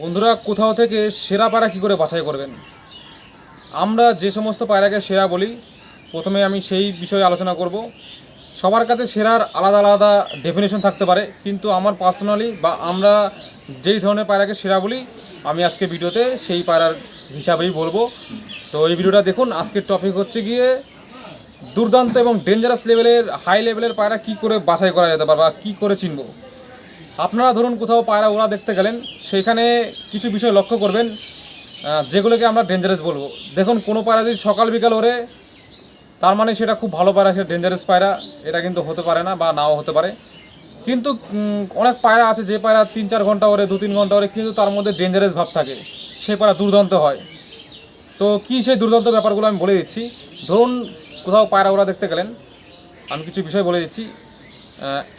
বন্ধুরা, কোথাও থেকে সেরা পায়রা কী করে বাছাই করবেন? আমরা যে সমস্ত পায়রাকে সেরা বলি, প্রথমে আমি সেই বিষয়ে আলোচনা করব। সবার কাছে সেরার আলাদা আলাদা ডেফিনেশন থাকতে পারে, কিন্তু আমার পার্সোনালি বা আমরা যেই ধরনের পায়রাকে সেরা বলি, আমি আজকে ভিডিওতে সেই পায়রার হিসাবেই বলব। তো এই ভিডিওটা দেখুন, আজকের টপিক হচ্ছে গিয়ে দুর্দান্ত এবং ডেঞ্জারাস লেভেলের হাই লেভেলের পায়রা কি করে বাছাই করা যেতে পারে বা কী করে চিনবো? আপনারা ধরুন কোথাও পায়রা ওরা দেখতে গেলেন সেখানে কিছু বিষয় লক্ষ্য করবেন যেগুলোকে আমরা ডেঞ্জারাস বলব। দেখুন, কোনো পায়রা যদি সকাল বিকাল ওরে তার মানে সেটা খুব ভালো পায়রা সেটা ডেঞ্জারাস পায়রা, এটা কিন্তু হতে পারে না বা নাও হতে পারে। কিন্তু অনেক পায়রা আছে, যে পায়রা তিন চার ঘণ্টা ওরে দু তিন ঘণ্টা ওরে কিন্তু তার মধ্যে ডেঞ্জারাস ভাব থাকে। সে পায়রা দুর্দান্ত হয়। তো কী সেই দুর্দান্ত ব্যাপারগুলো আমি বলে দিচ্ছি? ধরুন, কোথাও পায়রা ওরা দেখতে গেলেন, আমি কিছু বিষয় বলে দিচ্ছি।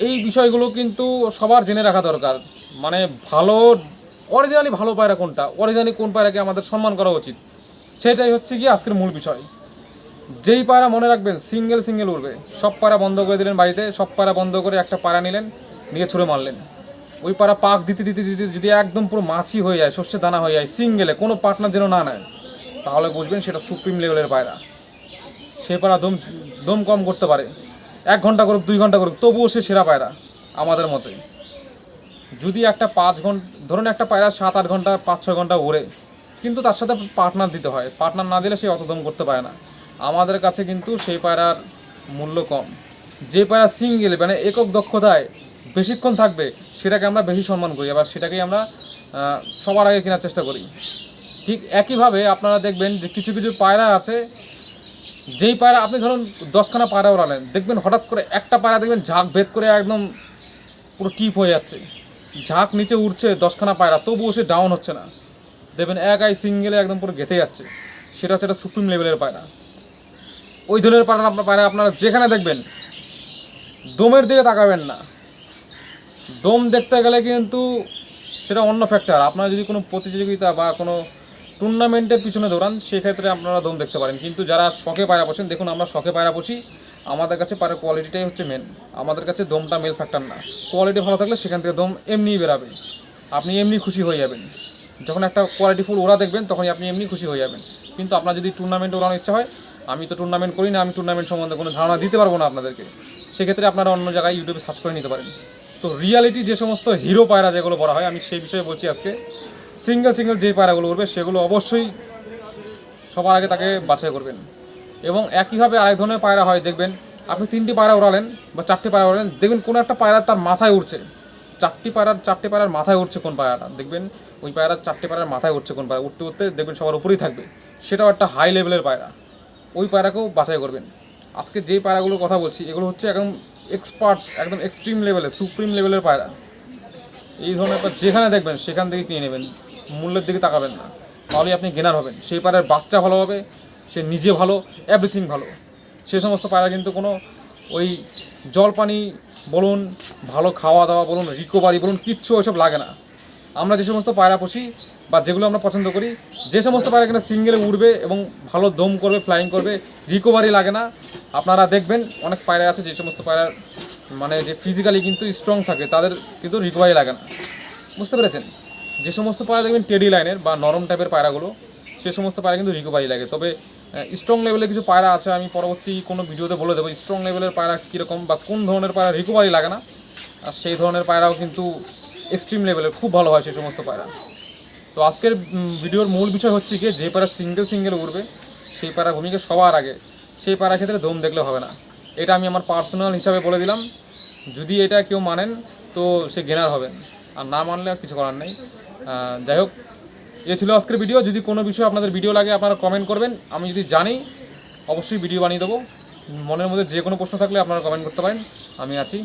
এই বিষয়গুলো কিন্তু সবার জেনে রাখা দরকার। মানে ভালো অরিজিনালি ভালো পায়রা কোনটা? অরিজিনালি কোন পায়রাকে আমাদের সম্মান করা উচিত? সেটাই হচ্ছে কি আজকের মূল বিষয়। যেই পায়রা মনে রাখবেন সিঙ্গেল সিঙ্গেল উড়বে। সব পায়রা বন্ধ করে দিলেন বাড়িতে, সব পায়রা বন্ধ করে একটা পায়রা নিলেন, নিয়ে ছুঁড়ে মারলেন। ওই পায়রা পাক দিতে দিতে দিতে, যদি একদম পুরো মাছি হয়ে যায় শস্যে দানা হয়ে যায় সিঙ্গেলে কোনো পার্টনার যেন না নেয়, তাহলে বুঝবেন সেটা সুপ্রিম লেভেলের পায়রা। সে পায়রা দম দম কম করতে পারে। এক ঘণ্টা করুক, দুই ঘণ্টা করুক, তবুও সে সেরা পায়রা আমাদের মতে যদি একটা পাঁচ ঘণ্টা ধরুন একটা পায়রা সাত আট ঘণ্টা, পাঁচ ছয় ঘণ্টা ওড়ে, কিন্তু তার সাথে পার্টনার দিতে হয়। পার্টনার না দিলে সে অত দম করতে পারে না। আমাদের কাছে কিন্তু সেই পায়রার মূল্য কম। যে পায়রা সিঙ্গেল মানে একক দক্ষতায় বেশিক্ষণ থাকবে, সেটাকে আমরা বেশি সম্মান করি। আবার সেটাকেই আমরা সবার আগে কেনার চেষ্টা করি। ঠিক একইভাবে আপনারা দেখবেন যে কিছু কিছু পায়রা আছে যেই পায়রা, আপনি ধরুন দশখানা পায়রা ওড়ালেন, দেখবেন হঠাৎ করে একটা পায়রা দেখবেন ঝাঁক ভেদ করে একদম পুরো টিপ হয়ে যাচ্ছে। ঝাঁক নিচে উঠছে দশখানা পায়রা, তবুও সে ডাউন হচ্ছে না। দেখবেন এক আই সিঙ্গেলে একদম পুরো গেঁথে যাচ্ছে। সেটা হচ্ছে একটা সুপ্রিম লেভেলের পায়রা। ওই ধরনের পায়রা আপনার, পায়রা আপনারা যেখানে দেখবেন, দমের দিকে তাকাবেন না। দম দেখতে গেলে কিন্তু সেটা অন্য ফ্যাক্টর আপনারা যদি কোনো প্রতিযোগিতা বা কোনো টুর্নামেন্টের পিছনে দৌড়ান, সেক্ষেত্রে আপনারা দম দেখতে পারেন। কিন্তু যারা শখে পায়রা বসেন দেখুন আমরা শখে পায়রা বসি আমাদের কাছে পায়রা কোয়ালিটিটাই হচ্ছে মেন আমাদের কাছে দমটা মেল ফ্যাক্টর না। কোয়ালিটি ভালো থাকলে সেখান থেকে দম এমনিই বেরাবে। আপনি এমনি খুশি হয়ে যাবেন। যখন একটা কোয়ালিটি ফুল ওরা দেখবেন, তখনই আপনি এমনি খুশি হয়ে যাবেন। কিন্তু আপনার যদি টুর্নামেন্ট ওড়ানোর ইচ্ছা হয়, আমি তো টুর্নামেন্ট করি না, আমি টুর্নামেন্ট সম্বন্ধে কোনো ধারণা দিতে পারব না আপনাদেরকে। সেক্ষেত্রে আপনারা অন্য জায়গায় ইউটিউবে সার্চ করে নিতে পারেন। তো রিয়ালিটি যে সমস্ত হিরো পায়রা যেগুলো বলা হয়, আমি সেই বিষয়ে বলছি আজকে। সিঙ্গেল সিঙ্গেল যে পায়রাগুলো উঠবে সেগুলো অবশ্যই সবার আগে তাকে বাছাই করবেন। এবং একইভাবে আরেক ধরনের পায়রা হয়, দেখবেন আপনি তিনটি পায়রা ওড়ালেন বা চারটি পায়রা ওড়ালেন, দেখবেন কোনো একটা পায়রা তার মাথায় উঠছে চারটি পায়রার চারটি পায়রার মাথায় উঠছে কোন পায়রাটা? দেখবেন ওই পায়রার চারটি পায়রার মাথায় উঠছে কোন পায়রা? উঠতে উঠতে দেখবেন সবার উপরেই থাকবে। সেটাও একটা হাই লেভেলের পায়রা। ওই পায়রাকেও বাছাই করবেন। আজকে যে পায়রাগুলোর কথা বলছি, এগুলো হচ্ছে একদম এক্সপার্ট একদম এক্সট্রিম লেভেলের সুপ্রিম লেভেলের পায়রা। এই ধরনের যেখানে দেখবেন, সেখান থেকে কিনে নেবেন। মূল্যের দিকে তাকাবেন না। তাহলেই আপনি গেনার হবেন। সেই পায়রার বাচ্চা ভালো হবে, সে নিজে ভালো এভরিথিং ভালো। সে সমস্ত পায়রা কিন্তু কোনো ওই জল পানি বলুন, ভালো খাওয়া দাওয়া বলুন রিকোভারি বলুন, কিচ্ছু ওইসব লাগে না। আমরা যে সমস্ত পায়রা পুষি বা যেগুলো আমরা পছন্দ করি, যে সমস্ত পায়রা কিনা সিঙ্গেলে উড়বে এবং ভালো দম করবে ফ্লাইং করবে রিকোভারি লাগে না। আপনারা দেখবেন, অনেক পায়রা আছে, যে সমস্ত পায়রা মানে যে ফিজিক্যালি কিন্তু স্ট্রং থাকে, তাদের কিন্তু রিকোভারি লাগে না। বুঝতে পেরেছেন? যে সমস্ত পায়রা দেখবেন টেডি লাইনের বা নরম টাইপের পায়রাগুলো, সে সমস্ত পায়রা কিন্তু রিকোভারি লাগে। তবে স্ট্রং লেভেলের কিছু পায়রা আছে, আমি পরবর্তী কোনো ভিডিওতে বলে দেবো স্ট্রং লেভেলের পায়রা কীরকম বা কোন ধরনের পায়রা রিকোভারি লাগে না, আর সেই ধরনের পায়রাও কিন্তু এক্সট্রিম লেভেলের খুব ভালো হয় সেই সমস্ত পায়রা। তো আজকের ভিডিওর মূল বিষয় হচ্ছে কি যে পায়রা সিঙ্গেল সিঙ্গেল উঠবে সেই পায়রা ভূমিকা সবার আগে, সেই পায়রা ক্ষেত্রে দম দেখলে হবে না। এটা আমি আমার পার্সোনাল হিসাবে বলে দিলাম। যদি এটা কেউ মানেন, তো সে গেনার হবেন। আর না মানলে কিছু করার নেই। যাই হোক, এ ছিল আজকের ভিডিও। যদি কোনো বিষয়ে আপনাদের ভিডিও লাগে, আপনারা কমেন্ট করবেন। আমি যদি জানি, অবশ্যই ভিডিও বানিয়ে দেবো। মনের মধ্যে যে কোনো প্রশ্ন থাকলে আপনারা কমেন্ট করতে পারেন। আমি আছি।